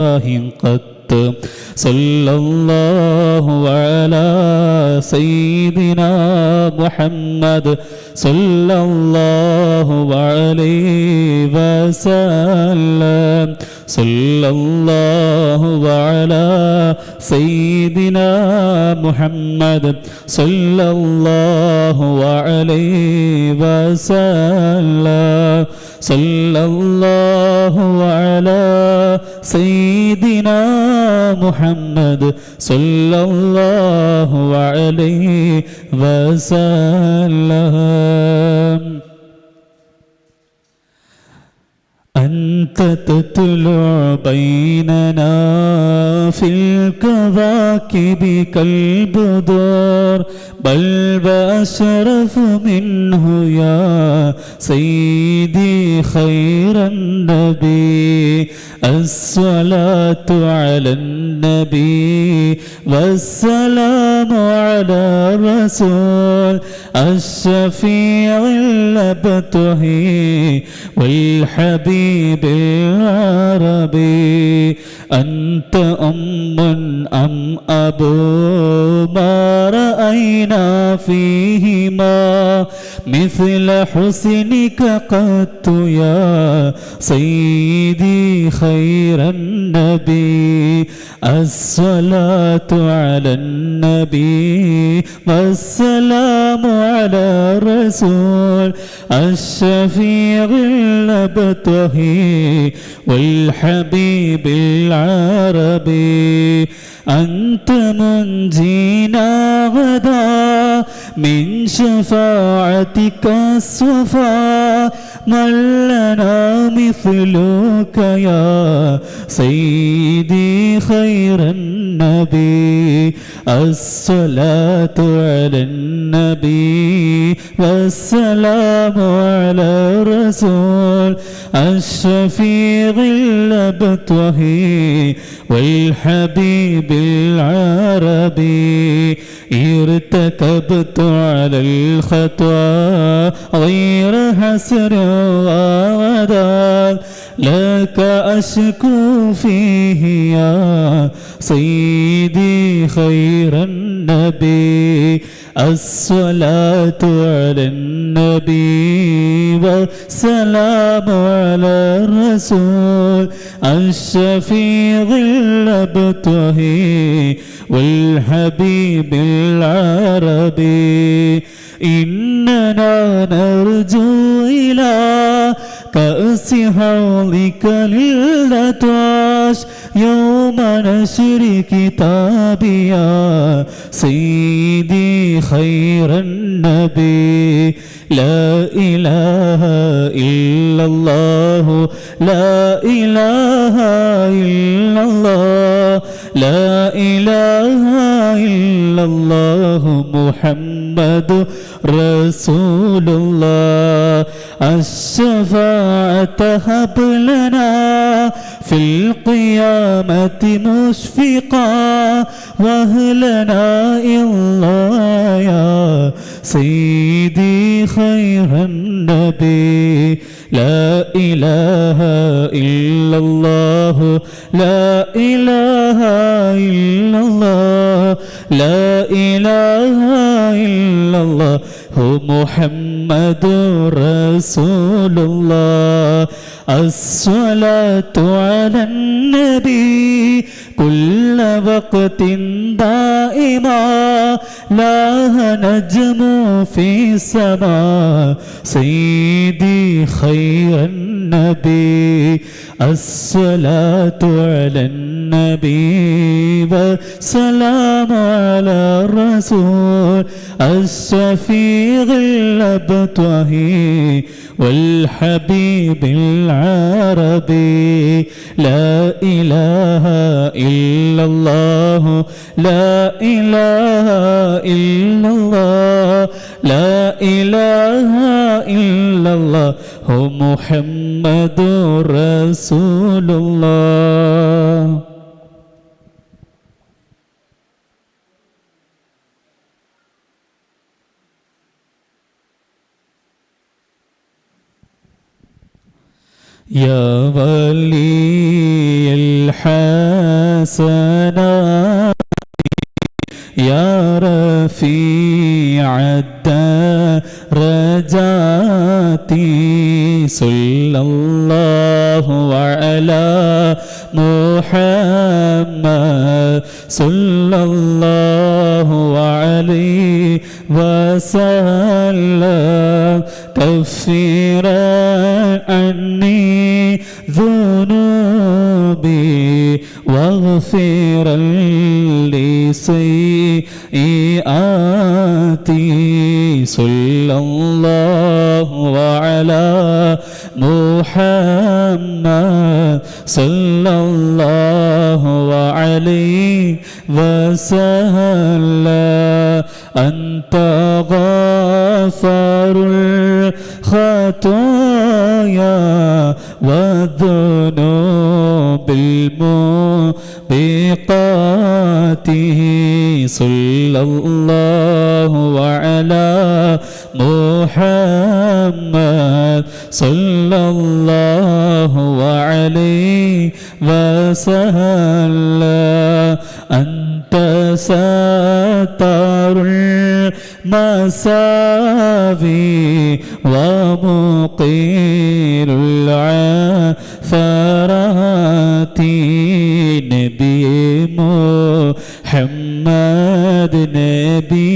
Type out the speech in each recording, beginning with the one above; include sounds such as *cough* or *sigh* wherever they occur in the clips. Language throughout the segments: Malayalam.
قط صلى الله على سيدنا محمد صلى الله عليه وسلم. صلى الله على سيدنا محمد صلى الله عليه وسلم. صلى الله على سيدنا محمد صلى الله عليه وسلم. أنت تطلع بيننا في الكواكب كالبدور بل وأشرف منه يا سيدي خير النبي. الصلاة على النبي والسلام على الرسول الشفيع الأبتهي والحبيب العربي أنت أم أم أبو ما رأينا فيهما مثل حسنك قط يا سيدي خير النبي. الصلاة على النبي والسلام على الرسول الشفيع الأبتهي والحبيب العربي. أنت منجينا غدا من شفاعتك الصفا من لنا مثلك يا سيدي خير النبي الصلاة على النبي والسلام على الرسول الشفيع الأبتهي والحبيب العربي ارتكبت على الخطوى غير حسر ووداد لك أشكو فيه يا سيدي خير النبي. الصلاة على النبي والسلام على الرسول الشفيع الأبتهي والحبيب العربي. إننا نرجو إلى كأس حوضك للتواش يوم نشر كتابي يا سيدي خير النبي لا إله إلا الله لا إله إلا الله لا إله إلا الله محمد رسول الله الشفاعة هب لنا في القيامة مشفقا وأهلنا الله يا سيدي خير النبي. لا إله إلا الله لا إله إلا الله لا إله إلا الله هو محمد رسول الله الصلاة على النبي. كل وقت دائما لا نجم في السماء. سيدي خير النبي الصلاة على النبي والسلام على الرسول الشفيع الأبتهي والحبيب العربي. لا إله إلا الله لا إله إلا الله لا إله إلا الله هو محمد رسول الله. يا ولي بالحسنات يا رفيع الدرجات صلى الله على محمد صلى الله عليه وسلم. كفرا واغفرا لسيئاتي صلى الله على محمد صلى الله عليه وسلم. أنت غفار الخطايا والذنوب الموبقات صلى الله على محمد صلى الله عليه وسلم. أنت ستار المساوي ومقيل العثرات نبي محمد نبي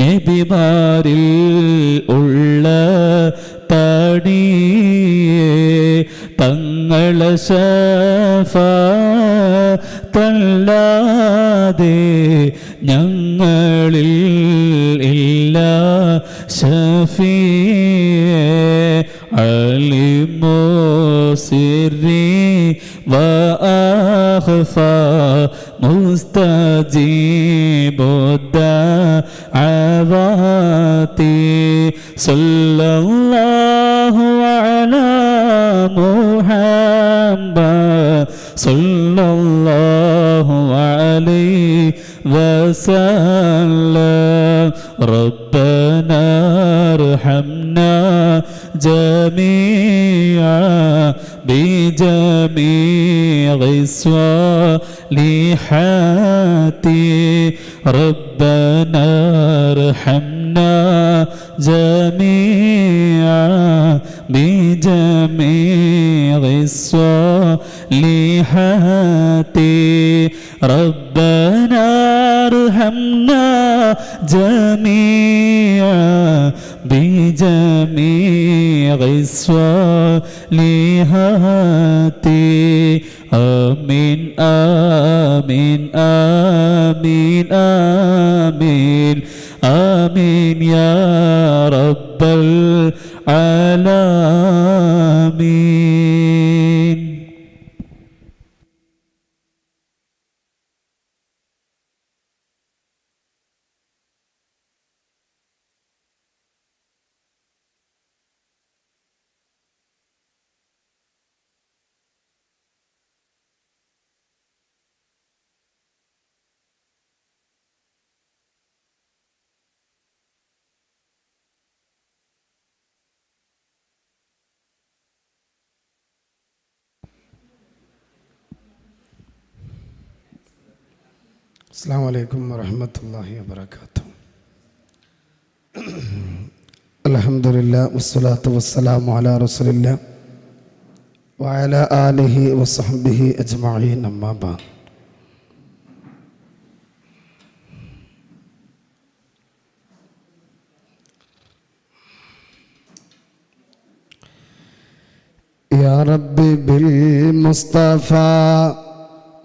നബിമാരിൽ ഉള്ള തടിയേ തങ്ങളെ തല്ലാതെ شفيع عليم سري وأخفى مستجيب صلى الله على محمد. صلى وسلم. ربنا ارحمنا جميعا بجميع الصالحات ربنا ارحمنا جميعا بجميع الصالحات ربنا ارحمنا جميعا بجميع الصالحات آمين آمين آمين آمين آمين يا رب العالمين السلام عليكم ورحمة الله وبركاته. *clears throat* الحمد لله والصلاة والسلام على رسول الله وعلى آله وصحبه أجمعين أما بعد. يا ربي بالمصطفى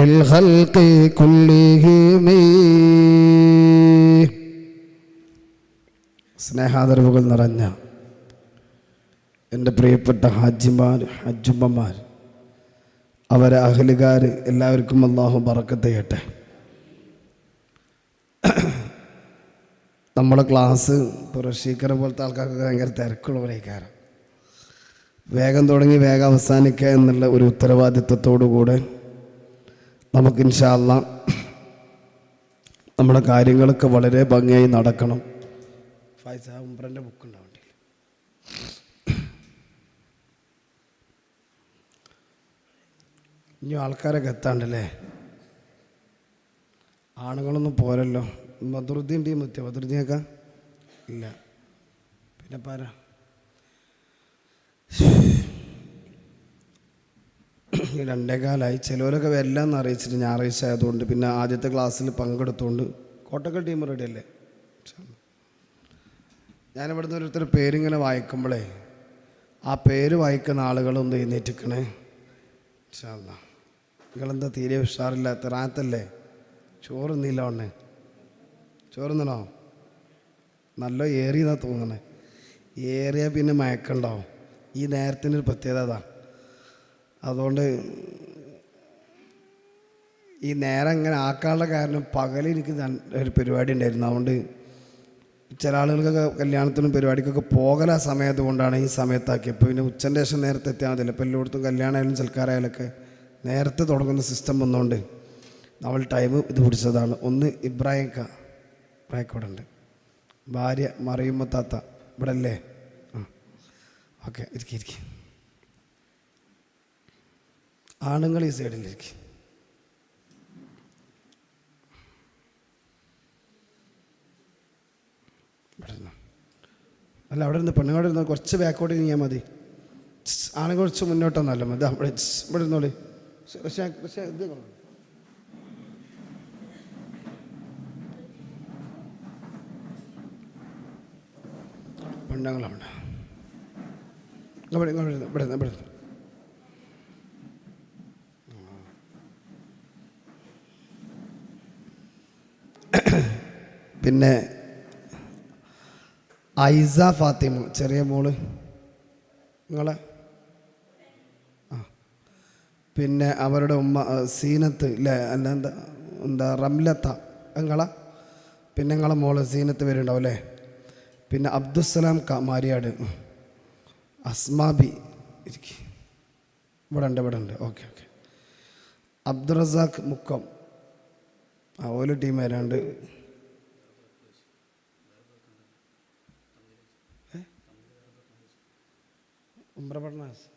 الخلق كلهم സ്നേഹാദരവുകൾ നിറഞ്ഞ എൻ്റെ പ്രിയപ്പെട്ട ഹാജിമാർ ഹജ്ജുമ്മമാർ അവരെ അഹലുകാർ എല്ലാവർക്കും അള്ളാഹു ബറക്കത്ത് ചെയ്യട്ടെ നമ്മുടെ ക്ലാസ് ഇപ്പോൾ റഷീക്കറെ പോലത്തെ ആൾക്കാർക്ക് ഭയങ്കര തിരക്കുള്ളവരേക്കാരം വേഗം തുടങ്ങി വേഗം അവസാനിക്കുക എന്നുള്ള ഒരു ഉത്തരവാദിത്വത്തോടു കൂടെ നമുക്ക് ഇൻഷാല്ല നമ്മുടെ കാര്യങ്ങളൊക്കെ വളരെ ഭംഗിയായി നടക്കണം. ഫൈസ ഉംബ്രന്റെ ബുക്ക് ഉണ്ടാവണ്ടേ ഇനി ആൾക്കാരൊക്കെ എത്താണ്ടല്ലേ? ആണുങ്ങളൊന്നും പോരല്ലോ. ബദറുദ്ദീൻ ടീം എത്തിയ? ബദറുദ്ദീനൊക്കെ? ഇല്ല. പിന്നെ ഈ രണ്ടേകാലായി. ചിലവരൊക്കെ എല്ലാം അറിയിച്ചിട്ട് ഞായറാഴ്ച ആയതുകൊണ്ട് പിന്നെ ആദ്യത്തെ ക്ലാസ്സിൽ പങ്കെടുത്തുകൊണ്ട് കോട്ടക്കൽ ടീം റെഡി അല്ലേ? ഞാനിവിടുന്ന് ഓരോരുത്തർ പേരിങ്ങനെ വായിക്കുമ്പോഴേ ആ പേര് വായിക്കുന്ന ആളുകളൊന്ന് എഴുന്നേറ്റിക്കണേ. ഇൻഷാല്ല നിങ്ങളെന്താ തീരെ ഉഷാറില്ലാത്ത റാത്തല്ലേ? ചോറുന്നില്ല ഉണ്ണേ. ചോറുന്നണോ നല്ല ഏറിയതാ തോന്നണേ. ഏറിയാൽ പിന്നെ മയക്കണ്ടോ ഈ നേരത്തിനൊരു പ്രത്യേകത അതാ. അതുകൊണ്ട് ഈ നേരം ഇങ്ങനെ ആക്കാനുള്ള കാരണം പകൽ എനിക്ക് ഒരു പരിപാടി ഉണ്ടായിരുന്നു. അതുകൊണ്ട് ചില ആളുകൾക്കൊക്കെ കല്യാണത്തിനും പരിപാടിക്കൊക്കെ പോകല സമയത്ത് കൊണ്ടാണ് ഈ സമയത്താക്കിയത് ഇപ്പോൾ പിന്നെ ഉച്ചന്റെ ശേഷം നേരത്തെ എത്തിയാൽ മതി. ഇപ്പോൾ എല്ലായിടത്തും കല്യാണമായാലും സൽക്കാരായാലൊക്കെ നേരത്തെ തുടങ്ങുന്ന സിസ്റ്റം വന്നുകൊണ്ട് നമ്മൾ ടൈം ഇത് പിടിച്ചതാണ്. ഒന്ന് ഇബ്രാഹിം ക ഉണ്ട് ഭാര്യ മറിയുമ്പോൾ താത്ത ഇവിടെ അല്ലേ ആ ഓക്കെ ഇരിക്കും. ആണുങ്ങൾ ഈ സൈഡിലേക്ക്. അല്ല അവിടെ നിന്ന് പെണ്ണുങ്ങളുടെ ഇരുന്ന് കുറച്ച് ബാക്കോട്ട് നീങ്ങിയാൽ മതി. ആണുങ്ങൾ കുറച്ച് മുന്നോട്ടൊന്നല്ല മതി. അവിടെ ഇവിടെ ഇരുന്നോളി. പക്ഷേ പക്ഷേ ഇത്. പെണ്ണുങ്ങളവിടെ. ഇവിടെ ഇവിടെ ഇവിടെ പിന്നെ ഐസ ഫാത്തിമ ചെറിയ മോൾ. നിങ്ങളെ? പിന്നെ അവരുടെ ഉമ്മ സീനത്ത് ഇല്ലേ അല്ല എന്താ എന്താ റംലത്ത നിങ്ങളെ? പിന്നെ നിങ്ങളെ മോൾ സീനത്ത് വരുന്നുണ്ടാവും അല്ലേ പിന്നെ അബ്ദുസ്സലാം ക മാരിയാട്. അസ്മാബി ഇരിക്കും. ഇവിടെ ഉണ്ട് ഇവിടെ ഉണ്ട്. Okay okay. അബ്ദുറസാഖ് മുക്കം. ആ ഓൽ ടീം വരാണ്ട്. Um brabarnaço.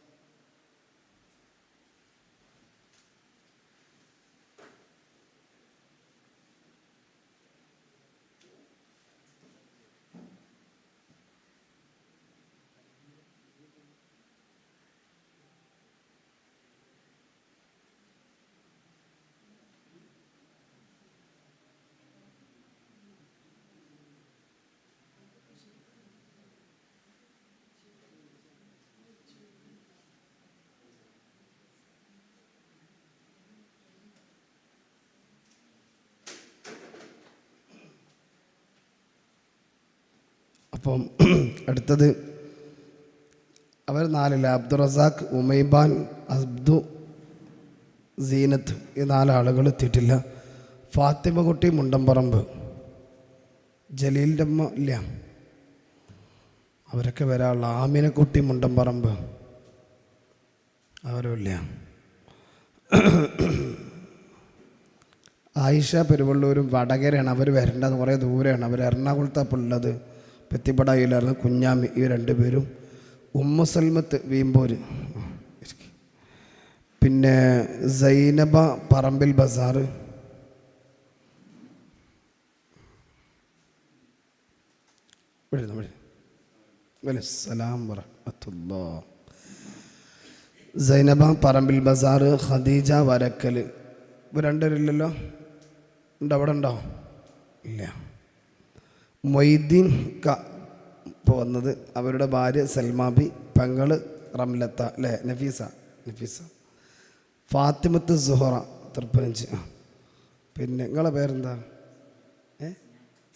അപ്പം *clears throat* അടുത്തത് അവർ നാലില്ല അബ്ദുൾ റസാഖ് ഉമൈബാൻ അബ്ദു സീനത്ത് ഈ നാലാളുകൾ എത്തിയിട്ടില്ല. ഫാത്തിമ കുട്ടി മുണ്ടമ്പറമ്പ്. ജലീലിന്റെ അമ്മ ഇല്ല. അവരൊക്കെ വരാനുള്ള ആമിനക്കുട്ടി മുണ്ടമ്പറമ്പ്. അവരും ഇല്ല. ആയിഷ പെരുവള്ളൂരും വടകരയാണ്. അവർ വരേണ്ടത് കുറേ ദൂരെയാണ്. അവർ എറണാകുളത്താണ് ഉള്ളത്. പെത്തിപ്പടായിലായിരുന്നു കുഞ്ഞാമി ഈ രണ്ടുപേരും ഉമ്മ സൽമത്ത് വീമ്പൂര്. പിന്നെ സൈനബ പറമ്പിൽ ബസാർ. വലസ്സലാം വറഹമത്തുല്ലാ സൈനബ പറമ്പിൽ ബസാർ ഖദീജ വരക്കൽ ഇവ രണ്ടുപേരില്ലല്ലോ? ഉണ്ട്? അവിടെ ഉണ്ടോ? ഇല്ല. മൊയ്തീൻ ക പോകുന്നത് അവരുടെ ഭാര്യ സൽമാബി പെങ്ങൾ റംലത്ത അല്ലേ? നഫീസ നഫീസ. ഫാത്തിമത്ത് സുഹറ തൃപ്പനഞ്ച് പിന്നെ നിങ്ങളെ പേരെന്താ? ഏ?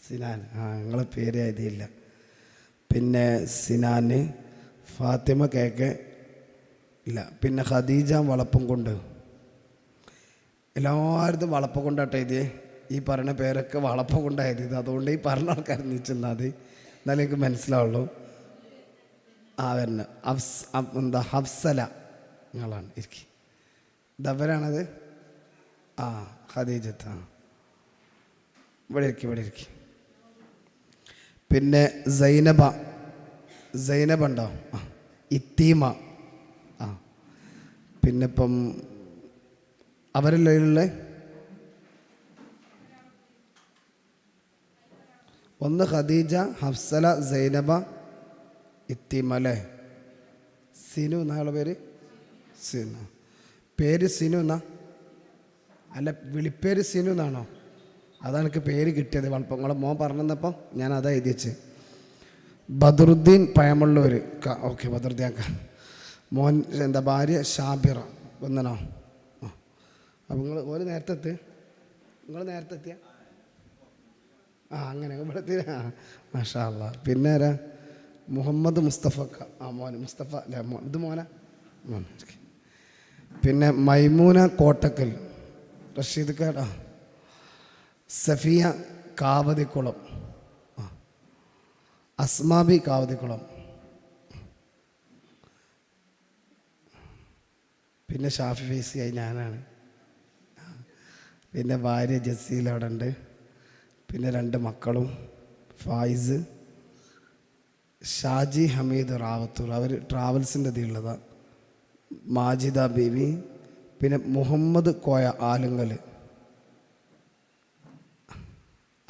സിനാൻ. ആ നിങ്ങളെ പേര് എഴുതിയില്ല. പിന്നെ സിനാന് ഫാത്തിമ കേക്ക് ഇല്ല. പിന്നെ ഖദീജ വളപ്പം കൊണ്ട്. എല്ലാവരും വളപ്പം കൊണ്ടാട്ടെ എഴുതിയേ? ഈ പറഞ്ഞ പേരൊക്കെ വളപ്പം കൊണ്ടായിരുന്നു അതുകൊണ്ട് ഈ പറഞ്ഞ ആൾക്കാർ നീച്ചെന്നാൽ മതി. എന്നാലേ എനിക്ക് മനസ്സിലാവുള്ളൂ. ആ വരണം. അഫ്സ് എന്താ ഹഫ്സല നിങ്ങളാണ്. ഇരിക്കി. ഇതവരാണത് ആ ഖദീജത്ത്. ആ. ഇവിടെ ഇരിക്കും ഇവിടെ ഇരിക്കും. പിന്നെ സൈനബ സൈനബ ഉണ്ടോ? ആ ഇത്തീമ. ആ. പിന്നെ ഇപ്പം അവരല്ലേ ഒന്ന് ഖദീജ ഹഫ്സല സൈനബ ഇത്തിമലെ. സിനു എന്നാളുടെ പേര്? സിനു. പേര് സിനു എന്നാ? അല്ല വിളിപ്പേര് സിനു എന്നാണോ? അതാണ് എനിക്ക് പേര് കിട്ടിയത്. വളപ്പങ്ങളെ മോൻ പറഞ്ഞപ്പോൾ ഞാൻ അതാ എഴുതിച്ച് ബദറുദ്ദീൻ പഴമുള്ളൂർ ഓക്കെ ബദറുദ്ദീൻ മോൻ എന്താ ഭാര്യ ഷാബിറ വന്നനോ അപ്പോൾ അപ്പം നിങ്ങൾ ഒരു നേരത്തെ നിങ്ങൾ നേരത്തെ എത്തിയ ആ അങ്ങനെ ഇവിടെ എത്തി ആ മാഷാ പിന്നെ ആരാ? മുഹമ്മദ് മുസ്തഫക്ക. ആ മോൻ മുസ്തഫ അല്ലേ? മോൻ ഇത് മോന? പിന്നെ മൈമൂന കോട്ടക്കൽ. റഷീദ് കാടാ സഫിയ കാവതിക്കുളം. അസ്മാബി കാവതിക്കുളം. പിന്നെ ഷാഫി ഫേസിയായി ഞാനാണ്. പിന്നെ ഭാര്യ ജസീൽ അവിടെ ഉണ്ട് പിന്നെ രണ്ട് മക്കളും ഫായിസ് ഷാജി ഹമീദ് റാവത്തൂർ. അവർ ട്രാവൽസിന്റെ ഇതിലുള്ളതാണ് മാജിദ ബീവി പിന്നെ മുഹമ്മദ് കോയ ആലുങ്കൽ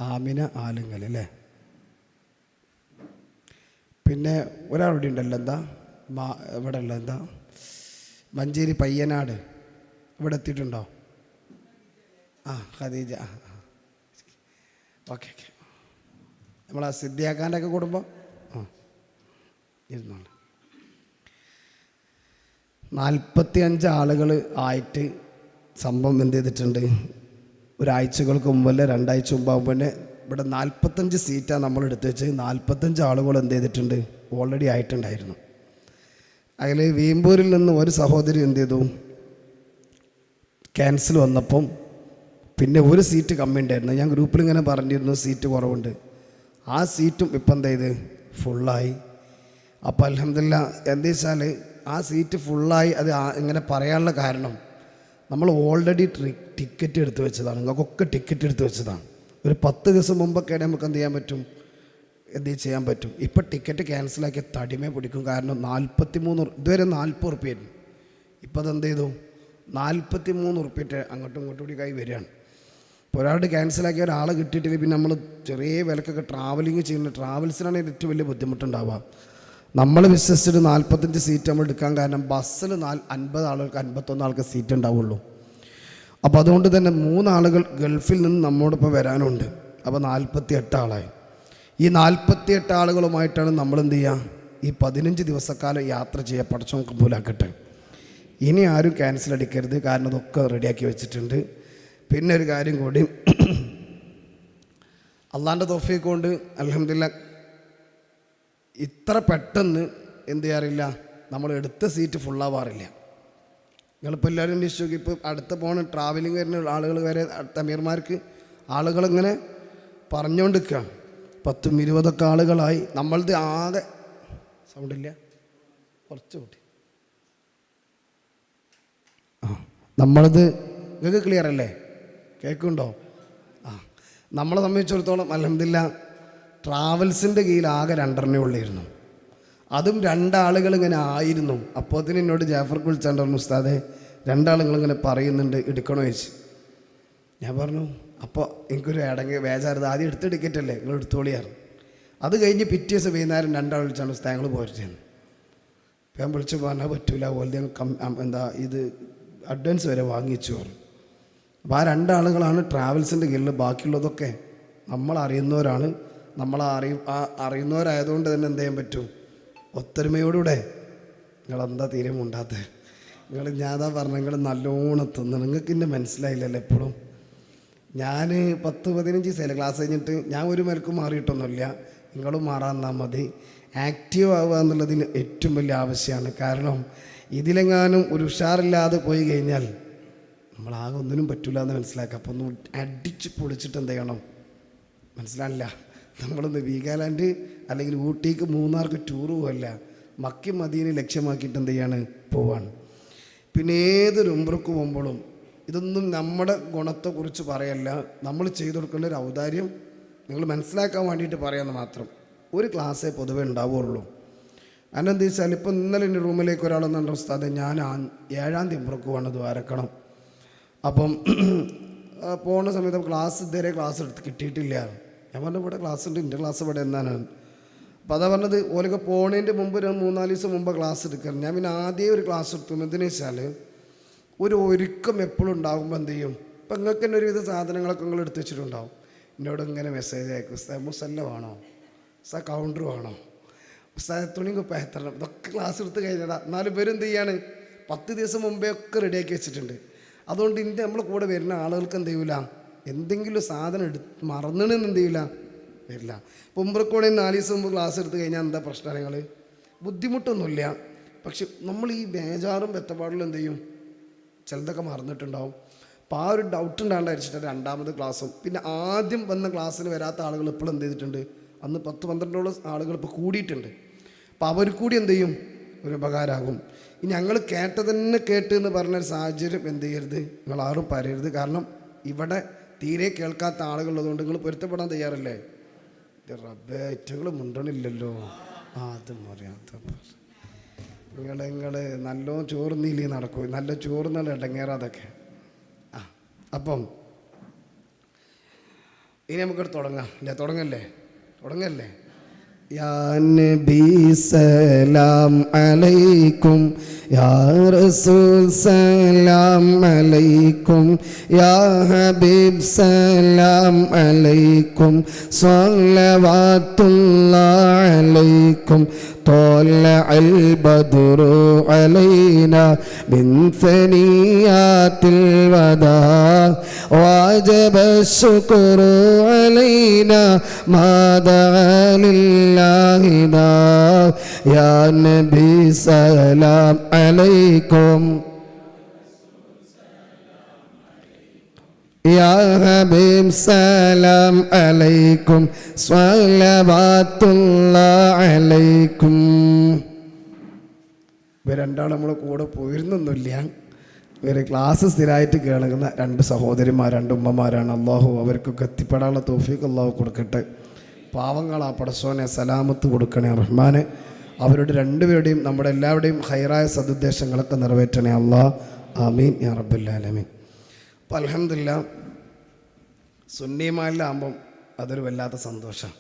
ആമിന ആലുങ്കൽ അല്ലേ? പിന്നെ ഒരാളുടെ ഉണ്ടല്ലോ എന്താ? മാ ഇവിടെ ഉള്ള എന്താ? മഞ്ചേരി പയ്യനാട്. ഇവിടെ എത്തിയിട്ടുണ്ടോ? ആ ഖദീജ ആ. Okay okay. ആ സിദ്ധിയാക്കാന്റെ ഒക്കെ കുടുംബം? ആ. നാൽപ്പത്തി അഞ്ച് ആളുകൾ ആയിട്ട് സംഭവം എന്ത് ചെയ്തിട്ടുണ്ട്? ഒരാഴ്ചകൾക്ക് മുമ്പല്ലേ രണ്ടാഴ്ച മുമ്പാകുമ്പോൾ തന്നെ ഇവിടെ നാൽപ്പത്തഞ്ച് സീറ്റാണ് നമ്മൾ എടുത്തു വെച്ച് നാൽപ്പത്തഞ്ച് ആളുകൾ എന്ത് ചെയ്തിട്ടുണ്ട്? ഓൾറെഡി ആയിട്ടുണ്ടായിരുന്നു. അതിൽ വീമ്പൂരിൽ നിന്ന് ഒരു സഹോദരി എന്ത് ചെയ്തു? ക്യാൻസൽ വന്നപ്പം പിന്നെ ഒരു സീറ്റ് കമ്മി ഉണ്ടായിരുന്നു. ഞാൻ ഗ്രൂപ്പിൽ ഇങ്ങനെ പറഞ്ഞിരുന്നു സീറ്റ് കുറവുണ്ട്. ആ സീറ്റും ഇപ്പം എന്താ ചെയ്ത് ഫുള്ളായി അപ്പോൾ അലഹമില്ല എന്താ വെച്ചാൽ ആ സീറ്റ് ഫുള്ളായി അത് ഇങ്ങനെ പറയാനുള്ള കാരണം നമ്മൾ ഓൾറെഡി ടിക്കറ്റ് എടുത്ത് വെച്ചതാണ്. നിങ്ങൾക്കൊക്കെ ടിക്കറ്റ് എടുത്ത് വെച്ചതാണ്. ഒരു പത്ത് ദിവസം മുമ്പൊക്കെ നമുക്ക് എന്ത് ചെയ്യാൻ പറ്റും? എന്ത് ചെയ്യാൻ പറ്റും? ഇപ്പം ടിക്കറ്റ് ക്യാൻസലാക്കി തടിമേ പിടിക്കും. കാരണം നാൽപ്പത്തി മൂന്ന് ഇതുവരെ നാൽപ്പത് ഉറുപ്പ്യായിരുന്നു ഇപ്പോൾ അതെന്ത് ചെയ്തു? നാൽപ്പത്തി മൂന്ന് ഉറുപ്പ്യറ്റ് അങ്ങോട്ടും ഇങ്ങോട്ടും കൂടി കൈ വരികയാണ്. ഇപ്പോൾ ഒരാളുടെ ക്യാൻസലാക്കിയ ഒരാളെ കിട്ടിയിട്ടില്ല പിന്നെ നമ്മൾ ചെറിയ വിലക്കൊക്കെ ട്രാവലിംഗ് ചെയ്യുന്ന ട്രാവൽസിനാണ് ഏറ്റവും വലിയ ബുദ്ധിമുട്ടുണ്ടാവുക. നമ്മൾ വിശ്വസിച്ചിട്ട് നാൽപ്പത്തഞ്ച് സീറ്റ് നമ്മൾ എടുക്കാൻ കാരണം ബസ്സിൽ നാല് അൻപത് ആളുകൾക്ക് അൻപത്തൊന്ന് ആൾക്ക് സീറ്റ് ഉണ്ടാവുള്ളൂ. അപ്പോൾ അതുകൊണ്ട് തന്നെ മൂന്നാളുകൾ ഗൾഫിൽ നിന്ന് നമ്മോടൊപ്പം വരാനുണ്ട്. അപ്പോൾ നാൽപ്പത്തി എട്ട് ആളായി. ഈ നാൽപ്പത്തി എട്ട് ആളുകളുമായിട്ടാണ് നമ്മൾ എന്ത് ചെയ്യുക ഈ പതിനഞ്ച് ദിവസക്കാലം യാത്ര ചെയ്യുക നമുക്ക് പോലാക്കട്ടെ ഇനി ആരും ക്യാൻസൽ അടിക്കരുത്. കാരണം ഇതൊക്കെ റെഡിയാക്കി വെച്ചിട്ടുണ്ട്. പിന്നെ ഒരു കാര്യം കൂടി. അള്ളാന്റെ തൊഫീക്ക് കൊണ്ട് അലഹമില്ല ഇത്ര പെട്ടെന്ന് എന്ത് ചെയ്യാറില്ല നമ്മൾ എടുത്ത സീറ്റ് ഫുള്ളാവാറില്ല നിങ്ങളിപ്പോൾ എല്ലാവരും അന്വേഷിച്ചു ഇപ്പോൾ അടുത്ത പോണ ട്രാവലിംഗ് വരുന്ന ആളുകൾ വരെ തമീർമാർക്ക് ആളുകളിങ്ങനെ പറഞ്ഞുകൊണ്ടിരിക്കുകയാണ് പത്തും ഇരുപതൊക്കെ ആളുകളായി നമ്മളത് ആകെ സൗണ്ടില്ല കുറച്ച് കൂട്ടി. ആ നമ്മളത് നിങ്ങൾക്ക് ക്ലിയർ അല്ലേ? കേൾക്കുന്നുണ്ടോ? ആ നമ്മളെ സംബന്ധിച്ചിടത്തോളം അലഹമില്ല ട്രാവൽസിന്റെ കീഴിൽ ആകെ രണ്ടെണ്ണേ ഉള്ളിരുന്നു അതും രണ്ടാളുകൾ ഇങ്ങനെ ആയിരുന്നു. അപ്പോത്തിന് എന്നോട് ജാഫർ വിളിച്ചാണ്ട് പറഞ്ഞു ഉസ്താദെ രണ്ടാളുകൾ ഇങ്ങനെ പറയുന്നുണ്ട് എടുക്കണോ ചോദിച്ച്. ഞാൻ പറഞ്ഞു അപ്പോൾ എനിക്കൊരു ഇടങ്ങി വേജാറത്. ആദ്യം എടുത്ത ടിക്കറ്റ് അല്ലേ നിങ്ങൾ എടുത്തോളിയായിരുന്നു അത് കഴിഞ്ഞ് പിറ്റേ ദിവസം വൈകുന്നേരം രണ്ടാൾ വിളിച്ചാണ് ഞങ്ങൾ പോരുന്നു ഞാൻ വിളിച്ച് പറഞ്ഞാൽ പറ്റൂല. പോലെ എന്താ ഇത് അഡ്വാൻസ് വരെ വാങ്ങിച്ചു. പറഞ്ഞു അപ്പോൾ ആ രണ്ടാളുകളാണ് ട്രാവൽസിന്റെ കീഴിൽ ബാക്കിയുള്ളതൊക്കെ നമ്മൾ അറിയുന്നവരാണ്. നമ്മൾ അറിയ ആ അറിയുന്നവരായതുകൊണ്ട് തന്നെ എന്ത് ചെയ്യാൻ പറ്റും? ഒത്തൊരുമയോടുകൂടെ നിങ്ങളെന്താ തീരെ മുണ്ടാത്തത് നിങ്ങൾ ഞാതാ പറഞ്ഞ നിങ്ങൾ നല്ലോണം തിന്നു നിങ്ങൾക്ക് എന്നെ മനസ്സിലായില്ലല്ലോ എപ്പോഴും. ഞാൻ പത്ത് പതിനഞ്ച് ദിവസമായില്ല ക്ലാസ് കഴിഞ്ഞിട്ട് ഞാൻ ഒരു മരക്കും മാറിയിട്ടൊന്നുമില്ല. നിങ്ങളും മാറാൻ തന്നാൽ മതി. ആക്റ്റീവ് ആവുക എന്നുള്ളതിന് ഏറ്റവും വലിയ ആവശ്യമാണ്. കാരണം ഇതിലെങ്ങാനും ഒരു ഉഷാറില്ലാതെ പോയി കഴിഞ്ഞാൽ നമ്മളാകെ ഒന്നിനും പറ്റില്ല എന്ന് മനസ്സിലാക്കുക. അപ്പോൾ ഒന്ന് അടിച്ച് പൊളിച്ചിട്ട് എന്ത് ചെയ്യണം? മനസ്സിലാവില്ല നമ്മളൊന്ന് വീഗാലാൻഡ് അല്ലെങ്കിൽ ഊട്ടിക്ക് മൂന്നാർക്ക് ടൂർ പോകല്ല മക്കി മദീനെ ലക്ഷ്യമാക്കിയിട്ട് എന്ത് ചെയ്യാണ്? പോവാണ്. പിന്നെ ഏതൊരു ഉംറക്ക് പോകുമ്പോഴും ഇതൊന്നും നമ്മുടെ ഗുണത്തെക്കുറിച്ച് പറയല്ല. നമ്മൾ ചെയ്തു കൊടുക്കേണ്ട ഒരു ഔദാര്യം നിങ്ങൾ മനസ്സിലാക്കാൻ വേണ്ടിയിട്ട് പറയാമെന്ന് മാത്രം. ഒരു ക്ലാസ്സേ പൊതുവേ ഉണ്ടാവുകയുള്ളൂ കാരണം വെച്ചാൽ ഇപ്പം ഇന്നലെ എന്റെ റൂമിലേക്ക് ഒരാളെന്നുണ്ടോ എന്നുണ്ട് ഞാൻ ഏഴാം തീയതി ഉംറക്ക് പോകണം ദ്വാരക്കണം. അപ്പം പോണ സമയത്ത് ക്ലാസ് ഇതുവരെ ക്ലാസ് എടുത്ത് കിട്ടിയിട്ടില്ല. ഞാൻ പറഞ്ഞു ഇവിടെ ക്ലാസ് ഉണ്ട് എന്റെ ക്ലാസ് ഇവിടെ എന്നാണ്. അപ്പോൾ അതാ പറഞ്ഞത് ഓരൊക്കെ പോണതിന്റെ മുമ്പ് ഒരു മൂന്നാൽ ദിവസം മുമ്പ് ക്ലാസ് എടുക്കണം ഞാൻ പിന്നെ ആദ്യം ഒരു ക്ലാസ് എടുത്തു എന്തിനു വെച്ചാൽ ഒരു ഒരുക്കം എപ്പോഴും ഉണ്ടാകുമ്പോൾ എന്ത് ചെയ്യും? ഇപ്പം നിങ്ങൾക്ക് തന്നെ ഒരുവിധ സാധനങ്ങളൊക്കെ നിങ്ങൾ എടുത്തു വെച്ചിട്ടുണ്ടാവും. എന്നോട് ഇങ്ങനെ മെസ്സേജ് അയക്കും ഉസ്താ മുസല്ല വേണോ ഉസ്താ കൗണ്ടർ വേണോ ഉസ്താ തുണി കുപ്പ എത്തണം ഇതൊക്കെ ക്ലാസ് എടുത്ത് കഴിഞ്ഞടാ നാല് പേരും എന്ത് ചെയ്യാണ്? പത്ത് ദിവസം മുമ്പേ ഒക്കെ റെഡിയാക്കി വെച്ചിട്ടുണ്ട്. അതുകൊണ്ട് ഇതിന്റെ നമ്മൾ കൂടെ വരുന്ന ആളുകൾക്ക് എന്ത് ചെയ്യൂല? എന്തെങ്കിലും സാധനം എടു മറന്നിണെന്ന് എന്ത് ചെയ്യൂല? വരില്ല. ഇപ്പോൾ ഉമ്പ്രക്കൂടെ നാല് ദിവസം മുമ്പ് ക്ലാസ് എടുത്ത് കഴിഞ്ഞാൽ എന്താ പ്രശ്നങ്ങൾ ബുദ്ധിമുട്ടൊന്നുമില്ല. പക്ഷെ നമ്മൾ ഈ ബേജാറും വെത്തപാടിലും എന്ത് ചെയ്യും? ചിലതൊക്കെ മറന്നിട്ടുണ്ടാവും. അപ്പോൾ ആ ഒരു ഡൗട്ട് ഉണ്ടാണ്ടായിരിച്ചിട്ട് രണ്ടാമത് ക്ലാസ്സും പിന്നെ ആദ്യം വന്ന ക്ലാസ്സിന് വരാത്ത ആളുകൾ ഇപ്പോഴും എന്ത് ചെയ്തിട്ടുണ്ട്? അന്ന് പത്ത് പന്ത്രണ്ടോളം ആളുകൾ ഇപ്പോൾ കൂടിയിട്ടുണ്ട്. അപ്പോൾ അവർ കൂടി എന്ത് ചെയ്യും? ഒരു ഉപകാരമാകും ഇനി ഞങ്ങൾ കേട്ടതന്നെ കേട്ട് എന്ന് പറഞ്ഞൊരു സാഹചര്യം എന്ത് ചെയ്യരുത്? നിങ്ങൾ ആരും പറയരുത്. കാരണം ഇവിടെ തീരെ കേൾക്കാത്ത ആളുകളുള്ളതുകൊണ്ട് നിങ്ങൾ പൊരുത്തപ്പെടാൻ തയ്യാറല്ലേ? ഇത് മുണ്ടണില്ലല്ലോ. ആ അത് മറിയാത്ത നിങ്ങൾ നിങ്ങൾ നല്ലോ ചോറുന്നില്ലേ നടക്കൂ. നല്ല ചോറുന്നുള്ള ഇടങ്ങേറാതൊക്കെ. ആ അപ്പം ഇനി നമുക്കിവിടെ തുടങ്ങാം. അല്ലേ തുടങ്ങല്ലേ? തുടങ്ങല്ലേ? യാ നബി സലാം അലൈക്കും യാ റസൂൽ സലാം അലൈക്കും യാ ഹബീബ് സലാം അലൈക്കും സ്വല്ലവാത്തുല്ലാഹി അലൈക്കും طلع البدر علينا من ثنيات الوداع واجب الشكر علينا ما دعا لله دا يا نبي سلام عليكم يا حبيب سلام عليكم صلوات الله عليكم ഇവർ രണ്ടാളും നമ്മളെ കൂടെ പോയിരുന്നൊന്നുമില്ല ഇവർ ക്ലാസ് സ്ഥിരമായിട്ട് കേൾക്കുന്ന രണ്ട് സഹോദരിമാർ രണ്ട് ഉമ്മമാരാണ് അള്ളാഹു അവർക്കൊക്കെ എത്തിപ്പെടാനുള്ള തോഫീക്ക് അള്ളാഹു കൊടുക്കട്ടെ പാവങ്ങൾ ആ പടസോനെ സലാമത്ത് കൊടുക്കണേ റഹ്മാനെ അവരുടെ രണ്ടുപേരുടെയും നമ്മുടെ എല്ലാവരുടെയും ഹൈറായ സതുദ്ദേശങ്ങളൊക്കെ നിറവേറ്റണേ അള്ളാഹ് ആമീൻ യാ റബ്ബുല്ലാലമീൻ അപ്പോൾ അലഹമില്ല സുന്നിമാലിലാകുമ്പം അതൊരു വല്ലാത്ത സന്തോഷം.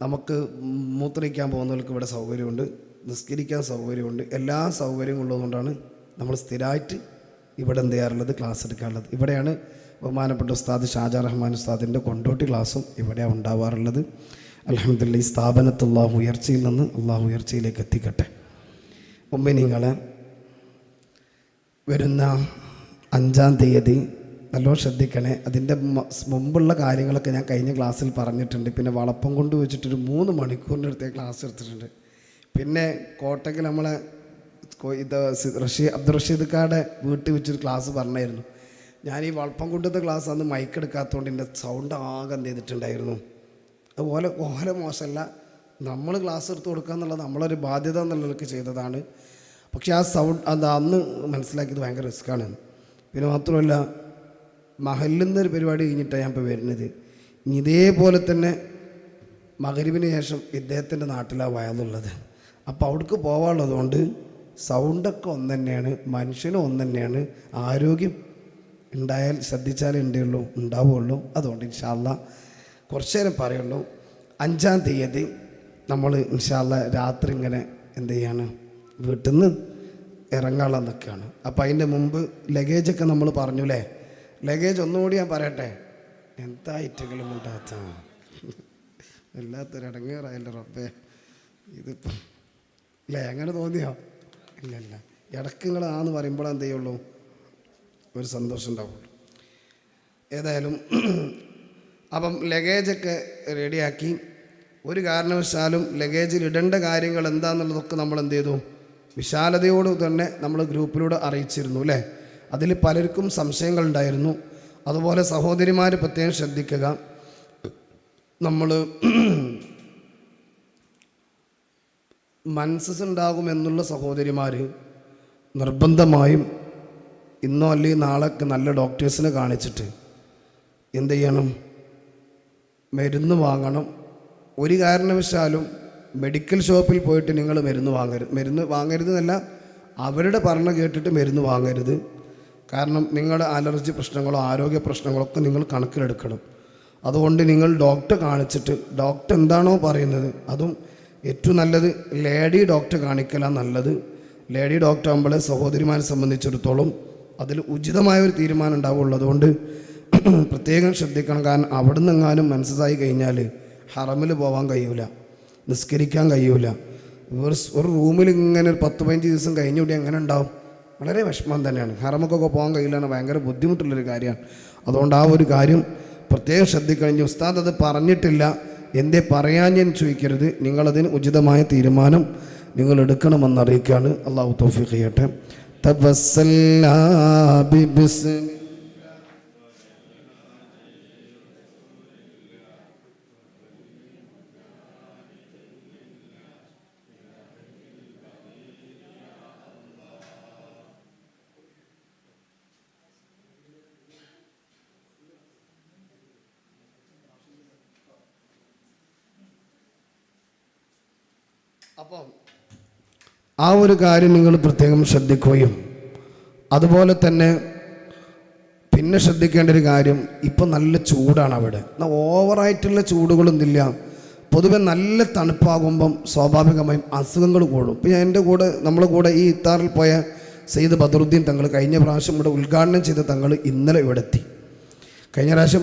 നമുക്ക് മൂത്രിക്കാൻ പോകുന്നവർക്ക് ഇവിടെ സൗകര്യമുണ്ട് നിസ്കരിക്കാൻ സൗകര്യമുണ്ട്. എല്ലാ സൗകര്യവും ഉള്ളതുകൊണ്ടാണ് നമ്മൾ സ്ഥിരമായിട്ട് ഇവിടെ എന്ത് ചെയ്യാറുള്ളത് ക്ലാസ് എടുക്കാറുള്ളത്. ഇവിടെയാണ് ബഹുമാനപ്പെട്ട ഉസ്താദ് ഷാജാ റഹ്മാൻ ഉസ്താദിന്റെ കൊണ്ടോട്ടി ക്ലാസ്സും ഇവിടെയാണ് ഉണ്ടാവാറുള്ളത്. അലഹമില്ല ഈ സ്ഥാപനത്ത് അള്ളാഹു ഉയർച്ചയിൽ നിന്ന് അള്ളാഹു ഉയർച്ചയിലേക്ക് എത്തിക്കട്ടെ. മുമ്പേ നിങ്ങളെ വരുന്ന അഞ്ചാം തീയതി നല്ലോണം ശ്രദ്ധിക്കണേ. അതിന്റെ മുമ്പുള്ള കാര്യങ്ങളൊക്കെ ഞാൻ കഴിഞ്ഞ ക്ലാസ്സിൽ പറഞ്ഞിട്ടുണ്ട്. പിന്നെ വളപ്പം കൊണ്ട് വെച്ചിട്ടൊരു മൂന്ന് മണിക്കൂറിന്റെ അടുത്തേ ക്ലാസ് എടുത്തിട്ടുണ്ട്. പിന്നെ കോട്ടയ്ക്ക് നമ്മളെ ഇത് റഷീ അബ്ദുൾ റഷീദ് ഖാടെ വീട്ടിൽ വെച്ചൊരു ക്ലാസ് പറഞ്ഞായിരുന്നു. ഞാൻ ഈ വളപ്പം കൊണ്ടത്തെ ക്ലാസ് അന്ന് മൈക്ക് എടുക്കാത്തതുകൊണ്ട് എന്റെ സൗണ്ട് ആകെ എന്ത് ചെയ്തിട്ടുണ്ടായിരുന്നു. അതുപോലെ ഓല മോശമല്ല. നമ്മൾ ക്ലാസ് എടുത്ത് കൊടുക്കുക എന്നുള്ളത് നമ്മളൊരു ബാധ്യത എന്നുള്ളവർക്ക് ചെയ്തതാണ്. പക്ഷേ ആ സൗണ്ട് അത് അന്ന് മനസ്സിലാക്കിയത് ഭയങ്കര റിസ്ക്കാണ് പിന്നെ മാത്രമല്ല മഹലിൽ ഒരു പരിപാടി കഴിഞ്ഞിട്ടാണ് ഞാൻ ഇപ്പോൾ വരുന്നത്. ഇതേപോലെ തന്നെ മകരിവിന് ശേഷം ഇദ്ദേഹത്തിന്റെ നാട്ടിലാണ് വയലുള്ളത് അപ്പോൾ അവിടേക്ക് പോകാനുള്ളതുകൊണ്ട് സൗണ്ടൊക്കെ ഒന്ന് തന്നെയാണ് മനുഷ്യനും ഒന്ന് തന്നെയാണ് ആരോഗ്യം ഉണ്ടായാൽ ശ്രദ്ധിച്ചാലേ ഉണ്ടുള്ളൂ ഉണ്ടാവുള്ളൂ. അതുകൊണ്ട് ഇൻഷാല്ല കുറച്ച് നേരം പറയുള്ളൂ. അഞ്ചാം തീയതി നമ്മൾ ഇൻഷാല്ല രാത്രി ഇങ്ങനെ എന്ത് ചെയ്യാണ്? വീട്ടിൽ നിന്ന് ഇറങ്ങാനുള്ള നിൽക്കുകയാണ് അപ്പോൾ അതിന്റെ മുമ്പ് ലഗേജൊക്കെ നമ്മൾ പറഞ്ഞു അല്ലേ ലഗേജ് ഒന്നുകൂടി ഞാൻ പറയട്ടെ? എന്താ ഐറ്റങ്ങളും ഉണ്ടാത്ത വല്ലാത്തൊരു ഇടങ്ങേറായല്ലോ റബ്ബേ. ഇതിപ്പം അല്ലേ അങ്ങനെ തോന്നിയോ? ഇല്ല ഇല്ല. ഇടക്കുകളാന്ന് നിങ്ങൾ ആന്ന് പറയുമ്പോൾ എന്ത് ചെയ്യുള്ളൂ? ഒരു സന്തോഷം ഉണ്ടാവുള്ളൂ. ഏതായാലും അപ്പം ലഗേജൊക്കെ റെഡിയാക്കി. ഒരു കാരണവശാലും ലഗേജിൽ ഇടേണ്ട കാര്യങ്ങൾ എന്താണെന്നുള്ളതൊക്കെ നമ്മൾ എന്ത് ചെയ്തു? വിശാലതയോട് തന്നെ നമ്മൾ ഗ്രൂപ്പിലൂടെ അറിയിച്ചിരുന്നു അല്ലേ? അതിൽ പലർക്കും സംശയങ്ങൾ ഉണ്ടായിരുന്നു. അതുപോലെ സഹോദരിമാർ പ്രത്യേകം ശ്രദ്ധിക്കുക. നമ്മൾ മനസ്സസ് ഉണ്ടാകുമെന്നുള്ള സഹോദരിമാർ നിർബന്ധമായും ഇന്നോ അല്ലെങ്കിൽ നാളെ നല്ല ഡോക്ടേഴ്സിനെ കാണിച്ചിട്ട് എന്ത് ചെയ്യണം? മരുന്ന് വാങ്ങണം. ഒരു കാരണവശാലും മെഡിക്കൽ ഷോപ്പിൽ പോയിട്ട് നിങ്ങൾ മരുന്ന് വാങ്ങരുത്. മരുന്ന് വാങ്ങരുത് എന്നല്ല അവരുടെ പറഞ്ഞ കേട്ടിട്ട് മരുന്ന് വാങ്ങരുത്. കാരണം നിങ്ങളുടെ അലർജി പ്രശ്നങ്ങളോ ആരോഗ്യ പ്രശ്നങ്ങളോ ഒക്കെ നിങ്ങൾ കണക്കിലെടുക്കണം. അതുകൊണ്ട് നിങ്ങൾ ഡോക്ടറെ കാണിച്ചിട്ട് ഡോക്ടർ എന്താണോ പറയുന്നത് അതും ഏറ്റവും നല്ലത് ലേഡി ഡോക്ടറെ കാണിക്കലാണ് നല്ലത്. ലേഡി ഡോക്ടർ ആകുമ്പോൾ സഹോദരിമാരെ സംബന്ധിച്ചിടത്തോളം അതിൽ ഉചിതമായ ഒരു തീരുമാനം ഉണ്ടാവുള്ളൂ. അതുകൊണ്ട് പ്രത്യേകം ശ്രദ്ധിക്കണം. കാരണം അവിടുന്ന് എങ്ങാനും മനസ്സിലായി കഴിഞ്ഞാൽ ഹറമിൽ പോകാൻ കഴിയൂല. നിസ്കരിക്കാൻ കഴിയൂല. ഒരു റൂമിൽ ഇങ്ങനെ ഒരു പത്ത് പതിനഞ്ച് ദിവസം കഴിഞ്ഞുകൂടി എങ്ങനെ ഉണ്ടാവും? വളരെ വിഷമം തന്നെയാണ്. ഹറമക്കൊക്കെ പോകാൻ കഴിയില്ല എന്ന് ഭയങ്കര ബുദ്ധിമുട്ടുള്ളൊരു കാര്യമാണ്. അതുകൊണ്ട് ആ ഒരു കാര്യം പ്രത്യേകം ശ്രദ്ധിക്കഴിഞ്ഞു ഉസ്താദ് അത് പറഞ്ഞിട്ടില്ല. എന്തേ പറയാൻ ഞാൻ ചോദിക്കരുത്. നിങ്ങളതിന് ഉചിതമായ തീരുമാനം നിങ്ങൾ എടുക്കണമെന്ന് അറിയിക്കുകയാണ്. അള്ളാഹു തൗഫീഖ് ചെയ്യട്ടെ. തവസ്സല്ലാ ആ ഒരു കാര്യം നിങ്ങൾ പ്രത്യേകം ശ്രദ്ധിക്കുകയും അതുപോലെ തന്നെ പിന്നെ ശ്രദ്ധിക്കേണ്ട ഒരു കാര്യം ഇപ്പം നല്ല ചൂടാണ് അവിടെ. എന്നാൽ ഓവറായിട്ടുള്ള ചൂടുകളൊന്നുമില്ല. പൊതുവെ നല്ല തണുപ്പാകുമ്പം സ്വാഭാവികമായും അസുഖങ്ങൾ കൂടും. ഇപ്പം എന്റെ കൂടെ നമ്മളെ കൂടെ ഈ ഇത്താറിൽ പോയ സെയ്ദ് ബദറുദ്ദീൻ തങ്ങൾ കഴിഞ്ഞ പ്രാവശ്യം ഇവിടെ ഉദ്ഘാടനം ചെയ്ത തങ്ങൾ ഇന്നലെ ഇവിടെ എത്തി. കഴിഞ്ഞ പ്രാവശ്യം